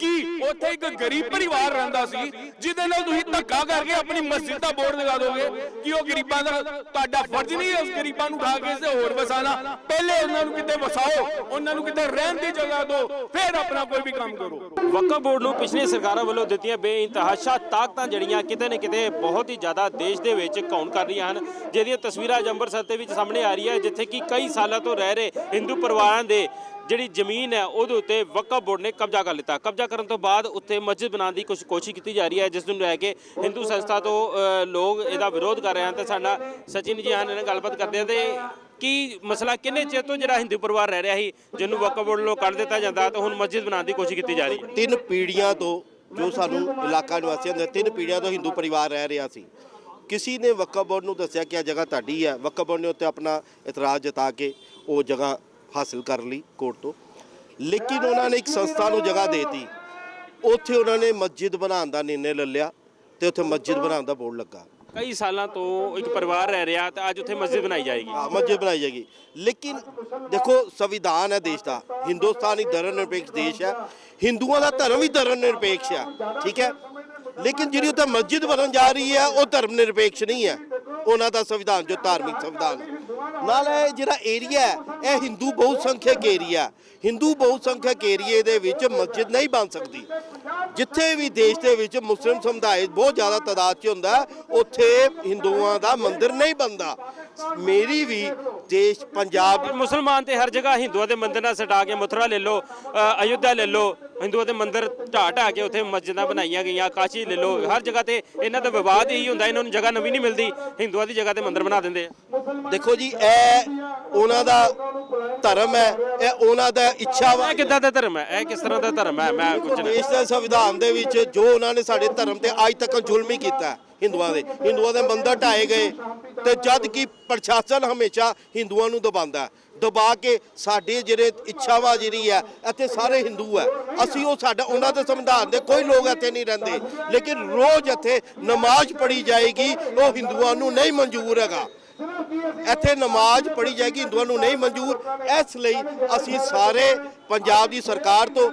ਕੀ? ਉੱਥੇ ਇੱਕ ਗਰੀਬ ਪਰਿਵਾਰ ਰਹਿੰਦਾ ਸੀ, ਜਿਹਦੇ ਨਾਲ ਤੁਸੀਂ ਧੱਕਾ ਕਰਕੇ ਆਪਣੀ ਮਸਜਿਦ ਦਾ ਬੋਰਡ ਲਗਾ ਦੋਗੇ ਕਿ ਉਹ ਗਰੀਬਾਂ ਦਾ ਤੁਹਾਡਾ ਫਰਜ਼ ਨਹੀਂ ਹੈ ਉਸ ਗਰੀਬਾਂ ਨੂੰ ਉਠਾ ਕੇ ਕਿਸੇ ਹੋਰ ਵਸਾਣਾ ਪਹਿਲੇ ਉਹਨਾਂ ਨੂੰ ਕਿਤੇ ਵਸਾਓ, ਉਹਨਾਂ ਨੂੰ ਕਿਤੇ ਰਹਿਣ ਦੀ ਜਗ੍ਹਾ ਦਿਓ ਫਿਰ ਆਪਣਾ ਕੋਈ ਵੀ ਕੰਮ ਕਰੋ। ਵਕਫ ਬੋਰਡ ਨੂੰ ਪਿਛਲੇ ਸਰਕਾਰਾਂ ਵੱਲੋਂ ਦਿੱਤੀਆਂ ਬੇਇੰਤਹਾਸ਼ਾ ਤਾਕਤਾਂ ਜਿਹੜੀਆਂ ਕਿਤੇ ਨਾ ਕਿਤੇ ਬਹੁਤ ਹੀ ਜ਼ਿਆਦਾ ਦੇਸ਼ ਦੇ ਵਿੱਚ ਕੌਣ ਕਰ ਰਹੀਆਂ ਹਨ, ਜਿਹਦੀਆਂ ਤਸਵੀਰਾਂ ਅੱਜ ਅੰਮ੍ਰਿਤਸਰ ਦੇ ਵਿੱਚ ਸਾਹਮਣੇ ਆ ਰਹੀ ਹੈ ਜਿੱਥੇ ਕਿ ਕਈ ਸਾਲਾਂ ਤੋਂ ਰਹਿ ਰਹੇ ਹਿੰਦੂ ਪਰਿਵਾਰਾਂ ਦੇ ਜਿਹੜੀ ਜ਼ਮੀਨ ਹੈ ਉਹਦੇ ਉੱਤੇ ਵਕਫ ਬੋਰਡ ਨੇ ਕਬਜ਼ਾ ਕਰ ਲਿੱਤਾ। ਕਬਜ਼ਾ ਕਰਨ ਤੋਂ ਬਾਅਦ ਉੱਥੇ ਮਸਜਿਦ ਬਣਾਉਣ ਦੀ ਕੁਝ ਕੋਸ਼ਿਸ਼ ਕੀਤੀ ਜਾ ਰਹੀ ਹੈ, ਜਿਸ ਨੂੰ ਲੈ ਕੇ ਹਿੰਦੂ ਸੰਸਥਾ ਤੋਂ ਲੋਕ ਇਹਦਾ ਵਿਰੋਧ ਕਰ ਰਹੇ ਹਨ ਤੇ ਸਾਡਾ ਸਚਿਨ ਜੀ ਹਨ ਨਾਲ ਗੱਲਬਾਤ ਕਰਦੇ ਹਾਂ ਤੇ ਕੀ ਮਸਲਾ ਕਿੰਨੇ ਚਿਰ ਤੋਂ ਜਿਹੜਾ ਹਿੰਦੂ ਪਰਿਵਾਰ ਰਹਿ ਰਿਹਾ ਸੀ, ਜਿਹਨੂੰ ਵਕਫ ਬੋਰਡ ਵੱਲੋਂ ਕੱਢ ਦਿੱਤਾ ਜਾਂਦਾ ਤੇ ਹੁਣ ਮਸਜਿਦ ਬਣਾਉਣ ਦੀ ਕੋਸ਼ਿਸ਼ ਕੀਤੀ ਜਾ ਰਹੀ ਹੈ? ਤਿੰਨ ਪੀੜ੍ਹੀਆਂ ਤੋਂ ਜੋ ਸਾਨੂੰ ਇਲਾਕਾ ਨਿਵਾਸੀਆਂ ਦੇ ਤਿੰਨ ਪੀੜ੍ਹੀਆਂ ਤੋਂ ਹਿੰਦੂ ਪਰਿਵਾਰ ਰਹਿ ਰਿਹਾ ਸੀ। ਕਿਸੇ ਨੇ ਵਕਫ ਬੋਰਡ ਨੂੰ ਦੱਸਿਆ ਕਿ ਇਹ ਜਗ੍ਹਾ ਤੁਹਾਡੀ ਹੈ ਵਕਫ ਬੋਰਡ ਨੇ ਉੱਤੇ ਆਪਣਾ ਇਤਰਾਜ਼ ਜਤਾ ਕੇ ਉਹ ਜਗ੍ਹਾ ਹਾਸਲ ਕਰ ਲਈ ਕੋਰਟ ਤੋਂ। ਲੇਕਿਨ ਉਹਨਾਂ ਨੇ ਇੱਕ ਸੰਸਥਾ ਨੂੰ ਜਗ੍ਹਾ ਦੇਤੀ। ਉੱਥੇ ਉਹਨਾਂ ਨੇ ਮਸਜਿਦ ਬਣਾਉਣ ਦਾ ਨਿਰਣੇ ਲੈ ਲਿਆ ਤੇ ਉੱਥੇ ਮਸਜਿਦ ਬਣਾਉਣ ਦਾ ਬੋਰਡ ਲੱਗਾ। ਕਈ ਸਾਲਾਂ ਤੋਂ ਇੱਕ ਪਰਿਵਾਰ ਰਹਿ ਰਿਹਾ ਤੇ ਅੱਜ ਉੱਥੇ ਮਸਜਿਦ ਬਣਾਈ ਜਾਏਗੀ। ਹਾਂ ਮਸਜਿਦ ਬਣਾਈ ਜਾਏਗੀ। ਲੇਕਿਨ ਦੇਖੋ ਸੰਵਿਧਾਨ ਹੈ ਦੇਸ਼ ਦਾ। ਹਿੰਦੁਸਤਾਨ ਇੱਕ ਧਰਮ ਨਿਰਪੇਖ ਦੇਸ਼ ਹੈ। ਹਿੰਦੂਆਂ ਦਾ ਧਰਮ ਵੀ ਧਰਮ ਨਿਰਪੇਖ ਹੈ ਠੀਕ ਹੈ? ਲੇਕਿਨ ਜਿਹੜੀ ਉੱਥੇ ਮਸਜਿਦ ਬਣਨ ਜਾ ਰਹੀ ਹੈ ਉਹ ਧਰਮ ਨਿਰਪੇਖ ਨਹੀਂ ਹੈ। ਉਹਨਾਂ ਦਾ ਸੰਵਿਧਾਨ ਜੋ ਧਾਰਮਿਕ ਸੰਵਿਧਾਨ ਹੈ। ਨਾਲ ਇਹ ਜਿਹੜਾ ਏਰੀਆ ਹੈ ਇਹ ਹਿੰਦੂ ਬਹੁ ਸੰਖਿਅਕ ਏਰੀਆ ਹਿੰਦੂ ਬਹੁ ਸੰਖਿਅਕ ਏਰੀਏ ਦੇ ਵਿੱਚ ਮਸਜਿਦ ਨਹੀਂ ਬਣ ਸਕਦੀ। ਜਿੱਥੇ ਵੀ ਦੇਸ਼ ਦੇ ਵਿੱਚ ਮੁਸਲਿਮ ਸਮੁਦਾਇ ਬਹੁਤ ਜ਼ਿਆਦਾ ਤਾਦਾਦ 'ਚ ਹੁੰਦਾ ਉੱਥੇ ਹਿੰਦੂਆਂ ਦਾ ਮੰਦਿਰ ਨਹੀਂ ਬਣਦਾ। ਮੇਰੀ ਵੀ ਦੇਸ਼ ਪੰਜਾਬ ਮੁਸਲਮਾਨ ਤੇ ਹਰ ਜਗ੍ਹਾ ਹਿੰਦੂਆਂ ਦੇ ਮੰਦਿਰ ਨਾਲ ਸਟਾ ਕੇ ਮਥੁਰਾ ਲੈ ਲਓ ਅ, ਅਯੁੱਧਿਆ ਲੈ ਲਓ ਹਿੰਦੂਆਂ ਦੇ ਮੰਦਿਰ ਢਾਹ ਢਾਹ ਕੇ ਉੱਥੇ ਮਸਜਿਦਾਂ ਬਣਾਈਆਂ ਗਈਆਂ ਕਾਸ਼ੀ ਲੈ ਲਓ ਹਰ ਜਗ੍ਹਾ ਤੇ ਇਹਨਾਂ ਦਾ ਵਿਵਾਦ ਇਹੀ ਹੁੰਦਾ ਇਹਨਾਂ ਨੂੰ ਜਗ੍ਹਾ ਨਵੀਂ ਨਹੀਂ ਮਿਲਦੀ ਹਿੰਦੂਆਂ ਦੀ ਜਗ੍ਹਾ ਤੇ ਮੰਦਿਰ ਬਣਾ ਦਿੰਦੇ ਆ। ਦੇਖੋ ਜੀ ਇਹ ਉਹਨਾਂ ਦਾ ਧਰਮ ਹੈ ਇਹ ਉਹਨਾਂ ਦਾ ਇੱਛਾ ਵਾ। ਇਹ ਕਿੱਦਾਂ ਦਾ ਧਰਮ ਹੈ? ਇਹ ਕਿਸ ਤਰ੍ਹਾਂ ਦਾ ਧਰਮ ਹੈ? ਮੈਂ ਕੁਝ ਨਹੀਂ। ਦੇਸ਼ ਦੇ ਸੰਵਿਧਾਨ ਦੇ ਵਿੱਚ ਜੋ ਉਹਨਾਂ ਨੇ ਸਾਡੇ ਧਰਮ ਤੇ ਅੱਜ ਤੱਕ ਜ਼ੁਲਮ ਹੀ ਕੀਤਾ ਹੈ, ਹਿੰਦੂਆਂ ਦੇ। ਹਿੰਦੂਆਂ ਦੇ ਮੰਦਰ ਢਾਏ ਗਏ ਤੇ ਜਦ ਕਿ ਪ੍ਰਸ਼ਾਸਨ ਹਮੇਸ਼ਾ ਹਿੰਦੂਆਂ ਨੂੰ ਦਬਾਉਂਦਾ ਦਬਾ ਕੇ ਸਾਡੇ ਜਿਹੜੇ ਇੱਛਾਵਾ ਜਿਹੜੀ ਹੈ, ਇੱਥੇ ਸਾਰੇ ਹਿੰਦੂ ਹੈ। ਅਸੀਂ ਉਹ ਸਾਡਾ, ਉਹਨਾਂ ਦੇ ਸੰਵਿਧਾਨ ਦੇ ਕੋਈ ਲੋਕ ਇੱਥੇ ਨਹੀਂ ਰਹਿੰਦੇ। ਲੇਕਿਨ ਰੋਜ਼ ਇੱਥੇ ਨਮਾਜ਼ ਪੜ੍ਹੀ ਜਾਏਗੀ, ਉਹ ਹਿੰਦੂਆਂ ਨੂੰ ਨਹੀਂ ਮਨਜ਼ੂਰ ਹੈਗਾ। ਇੱਥੇ ਨਮਾਜ਼ ਪੜ੍ਹੀ ਜਾਏਗੀ, ਹਿੰਦੂਆਂ ਨੂੰ ਨਹੀਂ ਮਨਜ਼ੂਰ। ਇਸ ਲਈ ਅਸੀਂ ਸਾਰੇ ਪੰਜਾਬ ਦੀ ਸਰਕਾਰ ਤੋਂ,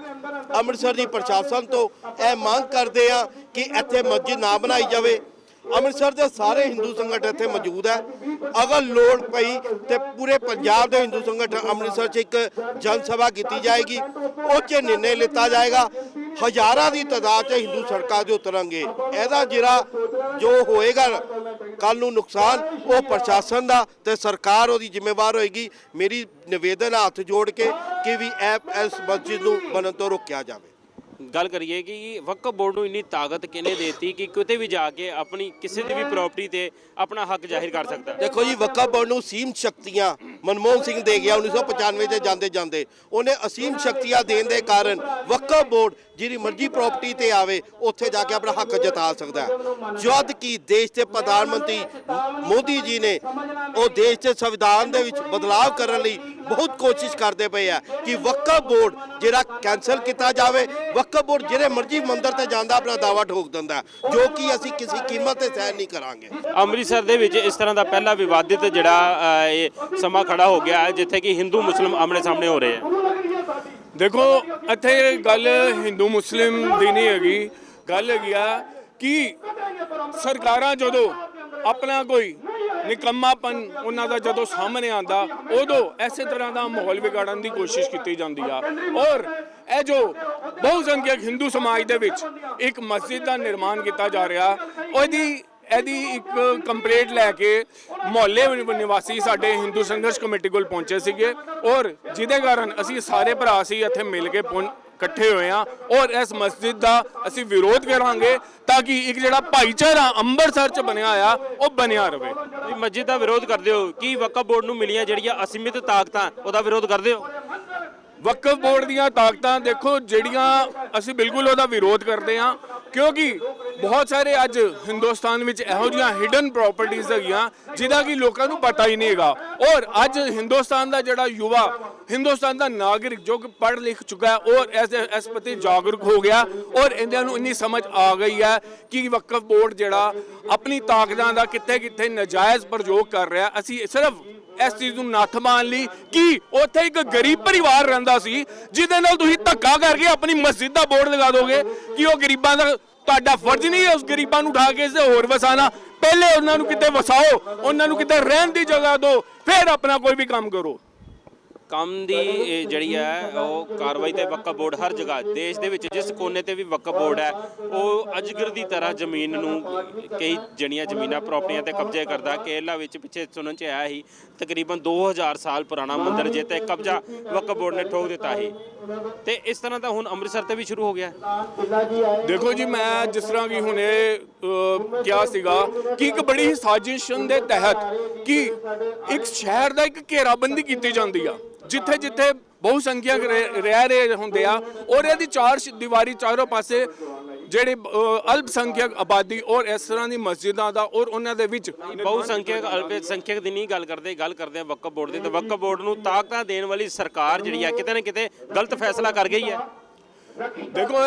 ਅੰਮ੍ਰਿਤਸਰ ਦੀ ਪ੍ਰਸ਼ਾਸਨ ਤੋਂ ਇਹ ਮੰਗ ਕਰਦੇ ਆ ਕਿ ਇੱਥੇ ਮਸਜਿਦ ਨਾ ਬਣਾਈ ਜਾਵੇ। ਅੰਮ੍ਰਿਤਸਰ ਦੇ ਸਾਰੇ ਹਿੰਦੂ ਸੰਗਠਨ ਇੱਥੇ ਮੌਜੂਦ ਹੈ। ਅਗਰ ਲੋੜ ਪਈ ਤੇ ਪੂਰੇ ਪੰਜਾਬ ਦੇ ਹਿੰਦੂ ਸੰਗਠਨ ਅੰਮ੍ਰਿਤਸਰ 'ਚ ਇੱਕ ਜਨ ਸਭਾ ਕੀਤੀ ਜਾਏਗੀ, ਉਹ 'ਚ ਨਿਰਣੇ ਲਿੱਤਾ ਜਾਏਗਾ। ਹਜ਼ਾਰਾਂ ਦੀ ਤਾਦਾਦ 'ਚ ਹਿੰਦੂ ਸੜਕਾਂ 'ਤੇ ਉਤਰਾਂਗੇ ਇਹਦਾ ਜਿਹੜਾ ਜੋ ਹੋਏਗਾ ਕੱਲ ਨੂੰ ਨੁਕਸਾਨ, ਉਹ ਪ੍ਰਸ਼ਾਸਨ ਦਾ ਤੇ ਸਰਕਾਰ ਉਹਦੀ ਜ਼ਿੰਮੇਵਾਰ ਹੋਏਗੀ। ਮੇਰੀ ਨਿਵੇਦਨ ਹੱਥ ਜੋੜ ਕੇ ਕਿ ਵੀ ਇਹ ਇਸ ਮਸਜਿਦ ਨੂੰ ਬਣਨ ਤੋਂ ਰੋਕਿਆ ਜਾਵੇ। ਗੱਲ ਕਰੀਏ ਕਿ ਵਕਫ ਬੋਰਡ ਨੂੰ ਇੰਨੀ ਤਾਕਤ ਕਿਹਨੇ ਦੇਤੀ ਕਿ ਕਿਤੇ ਵੀ ਜਾ ਕੇ ਆਪਣੀ ਕਿਸੇ ਦੀ ਵੀ ਪ੍ਰਾਪਰਟੀ ਤੇ ਆਪਣਾ ਹੱਕ ਜ਼ਾਹਿਰ ਕਰ ਸਕਦਾ? ਹੈ ਦੇਖੋ ਜੀ ਵਕਫ ਬੋਰਡ ਨੂੰ ਸੀਮ ਸ਼ਕਤੀਆਂ ਮਨਮੋਹਨ ਸਿੰਘ ਦੇ ਗਿਆ 1995 ਚ ਜਾਂਦੇ ਜਾਂਦੇ। ਉਹਨੇ ਅਸੀਮ ਸ਼ਕਤੀਆਂ ਦੇਣ ਦੇ ਕਾਰਨ ਵਕਫ ਬੋਰਡ ਜਿਹੜੀ ਮਰਜ਼ੀ ਪ੍ਰਾਪਰਟੀ ਤੇ ਆਵੇ, ਉੱਥੇ ਜਾ ਕੇ ਆਪਣਾ ਹੱਕ ਜਤਾ ਸਕਦਾ ਹੈ। ਜਦ ਕਿ ਦੇਸ਼ ਦੇ ਪ੍ਰਧਾਨ ਮੰਤਰੀ ਮੋਦੀ ਜੀ ਨੇ ਉਹ ਦੇਸ਼ ਦੇ ਸੰਵਿਧਾਨ ਦੇ ਵਿੱਚ ਬਦਲਾਅ ਕਰਨ ਲਈ ਬਹੁਤ ਕੋਸ਼ਿਸ਼ ਕਰਦੇ ਪਏ ਆ ਕਿ ਵਕਫ ਬੋਰਡ ਜਿਹੜਾ ਕੈਨਸਲ ਕੀਤਾ ਜਾਵੇ ਬੋਰਡ ਜਿਹੜੇ ਮਰਜ਼ੀ ਮੰਦਰ ਤੇ ਜਾਂਦਾ ਆਪਣਾ ਦਾਵਾ ਠੋਕ ਦਿੰਦਾ ਹੈ, ਜੋ ਕਿ ਅਸੀਂ ਕਿਸੇ ਕੀਮਤ ਤੇ ਸਹਿਣ ਨਹੀਂ ਕਰਾਂਗੇ। ਅੰਮ੍ਰਿਤਸਰ ਦੇ ਵਿੱਚ ਇਸ ਤਰ੍ਹਾਂ ਦਾ ਪਹਿਲਾ ਵਿਵਾਦਿਤ ਜਿਹੜਾ ਇਹ ਸਮਾਂ ਖੜਾ ਹੋ ਗਿਆ ਹੈ ਜਿੱਥੇ ਕਿ ਹਿੰਦੂ ਮੁਸਲਿਮ ਆਮਣੇ ਸਾਹਮਣੇ ਹੋ ਰਹੇ ਆ ਦੇਖੋ ਇੱਥੇ ਗੱਲ ਹਿੰਦੂ ਮੁਸਲਿਮ ਦੀ ਨਹੀਂ ਹੈਗੀ। ਗੱਲ ਹੈਗੀ ਆ ਕਿ ਸਰਕਾਰਾਂ ਜਦੋਂ ਆਪਣਾ ਕੋਈ ਨਿਕੰਮਾਪਨ ਉਹਨਾਂ ਦਾ ਜਦੋਂ ਸਾਹਮਣੇ ਆਂਦਾ ਉਦੋਂ ਐਸੇ ਤਰ੍ਹਾਂ ਦਾ ਮਾਹੌਲ ਵਿਗਾੜਨ ਦੀ ਕੋਸ਼ਿਸ਼ ਕੀਤੀ ਜਾਂਦੀ ਆ। ਔਰ ਇਹ ਜੋ ਬਹੁ ਸੰਖਿਅਕ ਹਿੰਦੂ ਸਮਾਜ ਦੇ ਵਿੱਚ ਇੱਕ ਮਸਜਿਦ ਦਾ ਨਿਰਮਾਣ ਕੀਤਾ ਜਾ ਰਿਹਾ, ਉਹਦੀ, ਇਹਦੀ ਇੱਕ ਕੰਪਲੇਂਟ ਲੈ ਕੇ ਮੁਹੱਲੇ ਨਿਵਾਸੀ ਸਾਡੇ ਹਿੰਦੂ ਸੰਘਰਸ਼ ਕਮੇਟੀ ਕੋਲ ਪਹੁੰਚੇ ਸੀਗੇ ਔਰ ਜਿਹਦੇ ਕਾਰਨ ਅਸੀਂ ਸਾਰੇ ਭਰਾ ਸੀ ਇੱਥੇ ਮਿਲ ਕੇ ਪਹੁੰ- ਇਕੱਠੇ ਹੋਏ ਆ ਔਰ ਇਸ ਮਸਜਿਦ ਦਾ ਅਸੀਂ ਵਿਰੋਧ ਕਰਾਂਗੇ ਤਾਂ ਕਿ ਇੱਕ ਜਿਹੜਾ ਭਾਈਚਾਰਾ ਅੰਮ੍ਰਿਤਸਰ ਚ ਬਣਿਆ ਆ ਉਹ ਬਣਿਆ ਰਵੇ। ਤੁਸੀਂ ਮਸਜਿਦ ਦਾ ਵਿਰੋਧ ਕਰਦੇ ਹੋ, ਕੀ ਵਕਫ ਬੋਰਡ ਨੂੰ ਮਿਲੀਆਂ ਜਿਹੜੀਆਂ ਅਸੀਮਿਤ ਤਾਕਤਾਂ, ਉਹਦਾ ਵਿਰੋਧ ਕਰਦੇ ਹੋ? ਵਕਫ ਬੋਰਡ ਦੀਆਂ ਤਾਕਤਾਂ ਦੇਖੋ, ਜਿਹੜੀਆਂ ਅਸੀਂ ਬਿਲਕੁਲ ਉਹਦਾ ਵਿਰੋਧ ਕਰਦੇ ਹਾਂ, ਕਿਉਂਕਿ ਬਹੁਤ ਸਾਰੇ ਅੱਜ ਹਿੰਦੁਸਤਾਨ ਵਿੱਚ ਇਹੋ ਜਿਹੀਆਂ ਹਿਡਨ ਪ੍ਰਾਪਰਟੀਆਂ ਹੈਗੀਆਂ, ਜਿਹਦਾ ਕਿ ਲੋਕਾਂ ਨੂੰ ਪਤਾ ਹੀ ਨਹੀਂ ਹੈਗਾ। ਔਰ ਅੱਜ ਹਿੰਦੁਸਤਾਨ ਦਾ ਜਿਹੜਾ ਯੁਵਾ, ਹਿੰਦੁਸਤਾਨ ਦਾ ਨਾਗਰਿਕ ਜੋ ਕਿ ਪੜ੍ਹ ਲਿਖ ਚੁੱਕਾ ਹੈ, ਔਰ ਇਸ ਇਸ ਪ੍ਰਤੀ ਜਾਗਰੂਕ ਹੋ ਗਿਆ, ਔਰ ਇਹਨਾਂ ਨੂੰ ਇੰਨੀ ਸਮਝ ਆ ਗਈ ਹੈ ਕਿ ਵਕਫ ਬੋਰਡ ਜਿਹੜਾ ਆਪਣੀ ਤਾਕਤਾਂ ਦਾ ਕਿੱਥੇ ਕਿੱਥੇ ਨਜਾਇਜ਼ ਪ੍ਰਯੋਗ ਕਰ ਰਿਹਾ। ਅਸੀਂ ਸਿਰਫ ਇਸ ਚੀਜ਼ ਨੂੰ ਨੱਥ ਮਾਰਨ ਲਈ ਕਿ ਉੱਥੇ ਇੱਕ ਗਰੀਬ ਪਰਿਵਾਰ ਰਹਿੰਦਾ ਸੀ, ਜਿਹਦੇ ਨਾਲ ਤੁਸੀਂ ਧੱਕਾ ਕਰਕੇ ਆਪਣੀ ਮਸਜਿਦ ਦਾ ਬੋਰਡ ਲਗਾ ਦੋਗੇ ਕਿ ਉਹ ਗਰੀਬਾਂ ਦਾ ਤੁਹਾਡਾ ਫਰਜ਼ ਨਹੀਂ ਹੈ ਉਸ ਗਰੀਬਾਂ ਨੂੰ ਉਠਾ ਕੇ ਇਸੇ ਹੋਰ ਵਸਾਣਾ ਪਹਿਲੇ ਉਹਨਾਂ ਨੂੰ ਕਿਤੇ ਵਸਾਓ, ਉਹਨਾਂ ਨੂੰ ਕਿਤੇ ਰਹਿਣ ਦੀ ਜਗ੍ਹਾ ਦਿਓ, ਫਿਰ ਆਪਣਾ ਕੋਈ ਵੀ ਕੰਮ ਕਰੋ। ਕੰਮ ਦੀ ਇਹ ਜਿਹੜੀ ਹੈ ਉਹ ਕਾਰਵਾਈ ਤੇ ਵਕਫ ਬੋਰਡ ਹਰ ਜਗ੍ਹਾ ਦੇਸ਼ ਦੇ ਵਿੱਚ ਜਿਸ ਕੋਨੇ ਤੇ ਵੀ ਵਕਫ ਬੋਰਡ ਹੈ ਉਹ ਅਜਗਰ ਦੀ ਤਰ੍ਹਾਂ ਜ਼ਮੀਨ ਨੂੰ ਕਈ ਜਣੀਆਂ ਜ਼ਮੀਨਾਂ ਪ੍ਰਾਪਰਟੀਆਂ ਤੇ ਕਬਜ਼ੇ ਕਰਦਾ ਕੇਰਲਾ ਵਿੱਚ ਪਿੱਛੇ ਸੁਣਨ ਚ ਆਇਆ ਸੀ ਤਕਰੀਬਨ 2000 ਸਾਲ ਪੁਰਾਣਾ ਮੰਦਿਰ ਜੇ ਤੇ ਕਬਜ਼ਾ ਵਕਫ ਬੋਰਡ ਨੇ ਠੋਕ ਦਿੱਤਾ ਸੀ। ਤੇ ਇਸ ਤਰ੍ਹਾਂ ਦਾ ਹੁਣ ਅੰਮ੍ਰਿਤਸਰ ਤੇ ਵੀ ਸ਼ੁਰੂ ਹੋ ਗਿਆ। ਦੇਖੋ ਜੀ ਮੈਂ ਜਿਸ ਤਰ੍ਹਾਂ ਕਿ ਹੁਣੇ ਅਹ, ਕਿਹਾ ਸੀਗਾ ਕਿ ਇੱਕ ਬੜੀ ਸਾਜ਼ਿਸ਼ ਦੇ ਤਹਿਤ ਕਿ ਇੱਕ ਸ਼ਹਿਰ ਦਾ ਇੱਕ ਘੇਰਾਬੰਦੀ ਕੀਤੀ ਜਾਂਦੀ ਆ। ਜਿੱਥੇ ਜਿੱਥੇ ਬਹੁ ਸੰਖਿਅਕ ਰਹਿ ਰਹਿ ਹੁੰਦੇ ਆ ਔਰ ਇਹਦੀ ਚਾਰ ਦੀਵਾਰੀ ਚਾਰੋਂ ਪਾਸੇ ਜਿਹੜੇ ਅਹ, ਅਲਪ ਸੰਖਿਅਕ ਆਬਾਦੀ ਔਰ ਇਸ ਤਰ੍ਹਾਂ ਦੀ ਮਸਜਿਦਾਂ ਦਾ ਔਰ ਉਹਨਾਂ ਦੇ ਵਿੱਚ ਬਹੁ ਸੰਖਿਅਕ ਅਲਪ ਸੰਖਿਅਕ ਦੀ ਨਹੀਂ ਗੱਲ ਕਰਦੇ ਗੱਲ ਕਰਦੇ ਆ ਵਕਫ ਬੋਰਡ ਦੀ ਤੇ ਵਕਫ ਬੋਰਡ ਨੂੰ ਤਾਕਤਾਂ ਦੇਣ ਵਾਲੀ ਸਰਕਾਰ ਜਿਹੜੀ ਆ ਕਿਤੇ ਨਾ ਕਿਤੇ ਗਲਤ ਫੈਸਲਾ ਕਰ ਗਈ ਹੈ। ਦੇਖੋ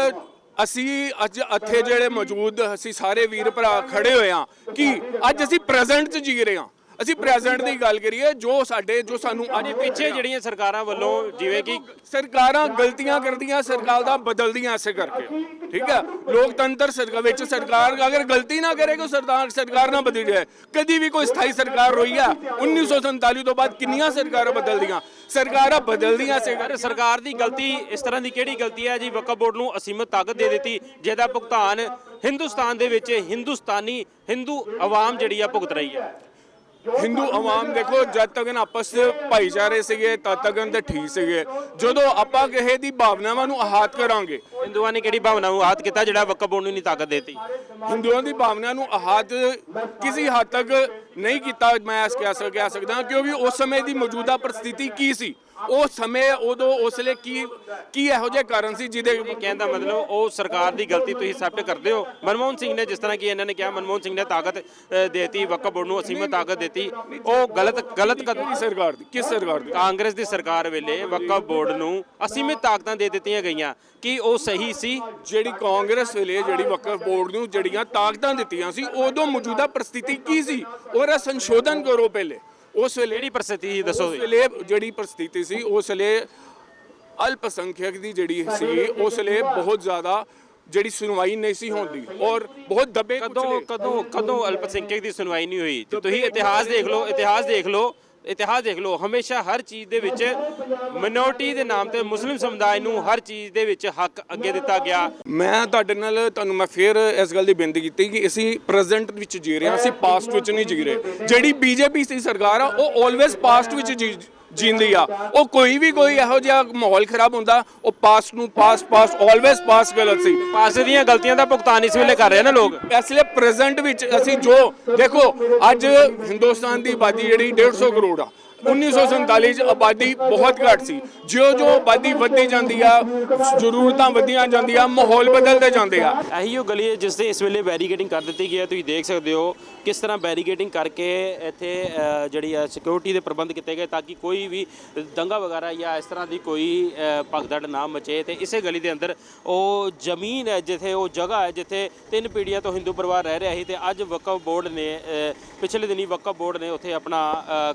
ਅਸੀਂ ਅੱਜ ਇੱਥੇ ਜਿਹੜੇ ਮੌਜੂਦ ਅਸੀਂ ਸਾਰੇ ਵੀਰ ਭਰਾ ਖੜੇ ਹੋਏ ਆ ਕਿ ਅੱਜ ਅਸੀਂ ਪ੍ਰੈਜ਼ੈਂਟ 'ਚ ਜੀ ਰਹੇ ਹਾਂ। ਅਸੀਂ ਪ੍ਰੈਜ਼ੈਂਟ ਦੀ ਗੱਲ ਕਰੀਏ ਜੋ ਸਾਡੇ ਜੋ ਸਾਨੂੰ ਅੱਜ ਪਿੱਛੇ ਜਿਹੜੀਆਂ ਸਰਕਾਰਾਂ ਵੱਲੋਂ ਜਿਵੇਂ ਕਿ ਸਰਕਾਰਾਂ ਗਲਤੀਆਂ ਕਰਦੀਆਂ ਸਰਕਾਰ ਦਾ ਬਦਲਦੀਆਂ ਐਸੇ ਕਰਕੇ। ਠੀਕ ਹੈ? ਲੋਕਤੰਤਰ ਸਰਕਾਰ ਵਿੱਚ ਸਰਕਾਰ ਅਗਰ ਗਲਤੀ ਨਾ ਕਰੇਗਾ ਸਰਕਾਰ ਸਰਕਾਰ ਨਾ ਬਦਲ ਜਾਏ। ਕਦੀ ਵੀ ਕੋਈ ਸਥਾਈ ਸਰਕਾਰ ਹੋਈ ਆ 1947 ਤੋਂ ਬਾਅਦ ਕਿੰਨੀਆਂ ਸਰਕਾਰਾਂ ਬਦਲਦੀਆਂ? ਸਰਕਾਰਾਂ ਬਦਲਦੀਆਂ ਪਰ ਸਰਕਾਰ ਦੀ ਗਲਤੀ ਇਸ ਤਰ੍ਹਾਂ ਦੀ ਕਿਹੜੀ ਗਲਤੀ ਹੈ ਜੀ? ਵਕਫ ਬੋਰਡ ਨੂੰ ਅਸੀਮਤ ਤਾਕਤ ਦੇ ਦਿੱਤੀ ਜਿਹਦਾ ਭੁਗਤਾਨ ਹਿੰਦੁਸਤਾਨ ਦੇ ਵਿੱਚ ਹਿੰਦੁਸਤਾਨੀ ਹਿੰਦੂ ਆਵਾਮ ਜਿਹੜੀ ਆ ਭੁਗਤ ਰਹੀ ਹੈ। ਹਿੰਦੂ ਆਵਾਮ ਦੇਖੋ ਜਦ ਤੱਕ ਆਪਸ 'ਚ ਭਾਈਚਾਰੇ ਸੀਗੇ ਤਦ ਤੱਕ ਤੇ ਠੀਕ ਸੀਗੇ। ਜਦੋਂ ਆਪਾਂ ਕਿਸੇ ਦੀ ਭਾਵਨਾਵਾਂ ਨੂੰ ਆਹਾਤ ਕਰਾਂਗੇ ਹਿੰਦੂਆਂ ਨੇ ਕਿਹੜੀ ਭਾਵਨਾ ਨੂੰ ਆਹਤ ਕੀਤਾ ਜਿਹੜਾ ਵਕਫ ਬੋਰਡ ਨੂੰ ਨਹੀਂ ਤਾਕਤ ਦੇਤੀ? ਹਿੰਦੂਆਂ ਦੀ ਭਾਵਨਾ ਨੂੰ ਆਹਾਤ ਕਿਸੇ ਹੱਦ ਤੱਕ ਨਹੀਂ ਕੀਤਾ ਮੈਂ ਇਸ ਕਹਿ ਸਕਦਾ ਕਿਉਂਕਿ ਉਸ ਸਮੇਂ ਦੀ ਮੌਜੂਦਾ ਪਰਿਸਥਿਤੀ ਕੀ ਸੀ? ਉਸ ਸਮੇਂ ਉਦੋਂ ਉਸ ਲਈ ਕੀ ਕੀ ਇਹੋ ਜਿਹੇ ਕਾਰਨ ਸੀ ਜਿਹਦੇ ਕਹਿਣ ਦਾ ਮਤਲਬ ਉਹ ਸਰਕਾਰ ਦੀ ਗਲਤੀ ਤੁਸੀਂ ਐਕਸੈਪਟ ਕਰਦੇ ਹੋ? ਮਨਮੋਹਨ ਸਿੰਘ ਨੇ ਜਿਸ ਤਰ੍ਹਾਂ ਕਿ ਇਹਨਾਂ ਨੇ ਕਿਹਾ ਮਨਮੋਹਨ ਸਿੰਘ ਨੇ ਤਾਕਤ ਦੇਤੀ ਵਕਫ ਬੋਰਡ ਨੂੰ ਅਸੀਮਤ ਤਾਕਤ ਦੇਤੀ। ਉਹ ਗਲਤ ਗਲਤ ਕਦਮ ਸਰਕਾਰ ਦੀ? ਕਿਸ ਸਰਕਾਰ ਦੀ? ਕਾਂਗਰਸ ਦੀ ਸਰਕਾਰ ਵੇਲੇ ਵਕਫ ਬੋਰਡ ਨੂੰ ਅਸੀਮਿਤ ਤਾਕਤਾਂ ਦੇ ਦਿੱਤੀਆਂ ਗਈਆਂ। ਕੀ ਉਹ ਸਹੀ ਸੀ? ਜਿਹੜੀ ਕਾਂਗਰਸ ਵੇਲੇ ਜਿਹੜੀ ਵਕਫ ਬੋਰਡ ਨੂੰ ਜਿਹੜੀਆਂ ਤਾਕਤਾਂ ਦਿੱਤੀਆਂ ਸੀ ਉਦੋਂ ਮੌਜੂਦਾ ਪਰਿਸਥਿਤੀ ਕੀ ਸੀ? ਉਹਦਾ ਸੰਸ਼ੋਧਨ ਕਰੋ ਪਹਿਲੇ। ਉਸ ਵੇਲੇ ਕਿਹੜੀ ਪ੍ਰਸਥਿਤੀ ਸੀ ਦੱਸੋ ਉਸ ਵੇਲੇ ਜਿਹੜੀ ਪਰਿਸਥਿਤੀ ਸੀ ਉਸ ਵੇਲੇ ਅਲਪ ਸੰਖਿਅਕ ਦੀ ਜਿਹੜੀ ਸੀ ਉਸ ਵੇਲੇ ਬਹੁਤ ਜ਼ਿਆਦਾ ਜਿਹੜੀ ਸੁਣਵਾਈ ਨਹੀਂ ਸੀ ਹੁੰਦੀ ਔਰ ਬਹੁਤ ਦਬੇ ਕਦੋਂ ਕਦੋਂ ਕਦੋਂ ਅਲਪਸੰਖਿਅਕ ਦੀ ਸੁਣਵਾਈ ਨਹੀਂ ਹੋਈ? ਤੇ ਤੁਸੀਂ ਇਤਿਹਾਸ ਦੇਖ ਲਓ ਇਤਿਹਾਸ ਦੇਖ ਲਓ ਇਤਿਹਾਸ ਦੇਖ ਲਓ, ਹਮੇਸ਼ਾ ਹਰ ਚੀਜ਼ ਦੇ ਵਿੱਚ ਮਿਨੋਰਟੀ ਦੇ ਨਾਮ ਤੇ ਮੁਸਲਿਮ ਸਮੁਦਾਇ ਨੂੰ ਹਰ ਚੀਜ਼ ਦੇ ਵਿੱਚ ਹੱਕ ਅੱਗੇ ਦਿੱਤਾ ਗਿਆ। ਮੈਂ ਤੁਹਾਡੇ ਨਾਲ, ਤੁਹਾਨੂੰ ਮੈਂ ਫੇਰ ਇਸ ਗੱਲ ਦੀ ਬੇਨਤੀ ਕੀਤੀ ਕਿ ਅਸੀਂ ਪ੍ਰੈਜ਼ੈਂਟ ਵਿੱਚ ਜੀ ਰਹੇ ਹਾਂ, ਅਸੀਂ ਪਾਸਟ ਵਿੱਚ ਨਹੀਂ ਜੀ ਰਹੇ। ਜਿਹੜੀ ਬੀਜੇਪੀ ਸੀ ਸਰਕਾਰ ਆ, ਉਹ ਆਲਵੇਸ ਪਾਸਟ ਵਿੱਚ ਜੀ ਜੀਂਦੀ ਆ। ਉਹ ਕੋਈ ਵੀ ਕੋਈ ਇਹੋ ਜਿਹਾ ਮਾਹੌਲ ਖਰਾਬ ਹੁੰਦਾ ਉਹ ਪਾਸਟ ਨੂੰ ਪਾਸਟ ਪਾਸਟ ਆਲਵੇਸ ਪਾਸਟ ਗਲਤ ਸੀ। ਪਾਸੇ ਦੀਆਂ ਗਲਤੀਆਂ ਦਾ ਭੁਗਤਾਨ ਇਸ ਵੇਲੇ ਕਰ ਰਹੇ ਨੇ ਲੋਕ। ਇਸ ਲਈ ਪ੍ਰੈਜ਼ੈਂਟ ਵਿੱਚ ਅਸੀਂ ਜੋ ਦੇਖੋ ਅੱਜ ਹਿੰਦੁਸਤਾਨ ਦੀ ਆਬਾਦੀ ਜਿਹੜੀ 150 ਕਰੋੜ ਆ। 1947 ਚ ਆਬਾਦੀ ਬਹੁਤ ਘੱਟ ਸੀ। ਜਿਉਂ ਜਿਉਂ ਆਬਾਦੀ ਵੱਧਦੀ ਜਾਂਦੀ ਆ, ਜ਼ਰੂਰਤਾਂ ਵਧੀਆਂ ਜਾਂਦੀਆਂ, ਮਾਹੌਲ ਬਦਲਦੇ ਜਾਂਦੇ ਆ। ਇਹੀ ਉਹ ਗਲੀ ਹੈ ਜਿਸ ਦੇ ਇਸ ਵੇਲੇ ਬੈਰੀਕੇਡਿੰਗ ਕਰ ਦਿੱਤੀ ਗਈ ਹੈ। ਤੁਸੀਂ ਦੇਖ ਸਕਦੇ ਹੋ ਕਿਸ ਤਰ੍ਹਾਂ ਬੈਰੀਕੇਡਿੰਗ ਕਰਕੇ ਇੱਥੇ ਜਿਹੜੀ ਆ ਸਿਕਿਉਰਿਟੀ ਦੇ ਪ੍ਰਬੰਧ ਕੀਤੇ ਗਏ ਤਾਂ ਕਿ ਕੋਈ ਵੀ ਦੰਗਾ ਵਗੈਰਾ ਜਾਂ ਇਸ ਤਰ੍ਹਾਂ ਦੀ ਕੋਈ ਭਗਦੜ ਨਾ ਮਚੇ। ਤੇ ਇਸੇ ਗਲੀ ਦੇ ਅੰਦਰ ਉਹ ਜ਼ਮੀਨ ਹੈ ਜਿੱਥੇ, ਉਹ ਜਗ੍ਹਾ ਹੈ ਜਿੱਥੇ ਤਿੰਨ ਪੀੜ੍ਹੀਆਂ ਤੋਂ ਹਿੰਦੂ ਪਰਿਵਾਰ ਰਹਿ ਰਿਹਾ ਸੀ ਤੇ ਅੱਜ ਵਕਫ ਬੋਰਡ ਨੇ ਪਿਛਲੇ ਦਿਨੀ ਵਕਫ ਬੋਰਡ ਨੇ ਉੱਥੇ ਆਪਣਾ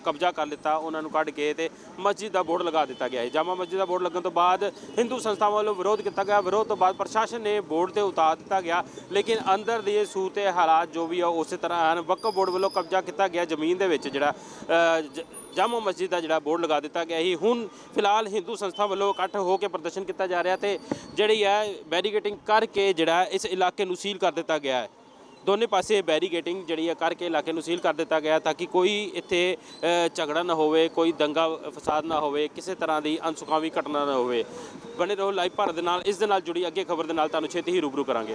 ਕਬਜ਼ਾ ਕਰ ਲਿੱਤਾ। ਉਹਨਾਂ ਨੂੰ ਕੱਢ ਕੇ ਤੇ ਮਸਜਿਦ ਦਾ ਬੋਰਡ ਲਗਾ ਦਿੱਤਾ ਗਿਆ ਹੈ। ਜਾਮਾ ਮਸਜਿਦ ਦਾ ਬੋਰਡ ਲੱਗਣ ਤੋਂ ਬਾਅਦ ਹਿੰਦੂ ਸੰਸਥਾਵਾਂ ਵੱਲੋਂ ਵਿਰੋਧ ਕੀਤਾ ਗਿਆ। ਵਿਰੋਧ ਤੋਂ ਬਾਅਦ ਪ੍ਰਸ਼ਾਸਨ ਨੇ ਬੋਰਡ ਤੇ ਉਤਾਰ ਦਿੱਤਾ ਗਿਆ। ਲੇਕਿਨ ਅੰਦਰ ਦੇ ਸੂਰਤ ਹਾਲਾਤ ਜੋ ਵੀ ਆ ਉਸੇ ਤਰ੍ਹਾਂ ਹਨ। ਵਕਫ ਬੋਰਡ ਵੱਲੋਂ ਕਬਜ਼ਾ ਕੀਤਾ ਗਿਆ ਜ਼ਮੀਨ ਦੇ ਵਿੱਚ ਜਿਹੜਾ ਜਾਮਾ ਮਸਜਿਦ ਦਾ ਜਿਹੜਾ ਬੋਰਡ ਲਗਾ ਦਿੱਤਾ ਗਿਆ ਸੀ। ਹੁਣ ਫਿਲਹਾਲ ਹਿੰਦੂ ਸੰਸਥਾ ਵੱਲੋਂ ਇਕੱਠ ਹੋ ਕੇ ਪ੍ਰਦਰਸ਼ਨ ਕੀਤਾ ਜਾ ਰਿਹਾ ਤੇ ਜਿਹੜੀ ਹੈ ਬੈਰੀਕੇਟਿੰਗ ਕਰਕੇ ਜਿਹੜਾ ਇਸ ਇਲਾਕੇ ਨੂੰ ਸੀਲ ਕਰ ਦਿੱਤਾ ਗਿਆ ਹੈ। ਦੋਨੇ ਪਾਸੇ ਬੈਰੀਕੇਟਿੰਗ ਜਿਹੜੀ ਹੈ ਕਰਕੇ ਇਲਾਕੇ ਨੂੰ ਸੀਲ ਕਰ ਦਿੱਤਾ ਗਿਆ ਤਾਂ ਕਿ ਕੋਈ ਇੱਥੇ ਝਗੜਾ ਨਾ ਹੋਵੇ, ਕੋਈ ਦੰਗਾ ਫਸਾਦ ਨਾ ਹੋਵੇ, ਕਿਸੇ ਤਰ੍ਹਾਂ ਦੀ ਅਨਸੁਖਾਵੀ ਘਟਨਾ ਨਾ ਹੋਵੇ। ਬਣੇ ਰਹੋ ਲਾਈਵ ਭਾਰਤ ਦੇ ਨਾਲ, ਇਸ ਦੇ ਨਾਲ ਜੁੜੀ ਅੱਗੇ ਖਬਰ ਦੇ ਨਾਲ ਤੁਹਾਨੂੰ ਛੇਤੀ ਹੀ ਰੂਬਰੂ ਕਰਾਂਗੇ।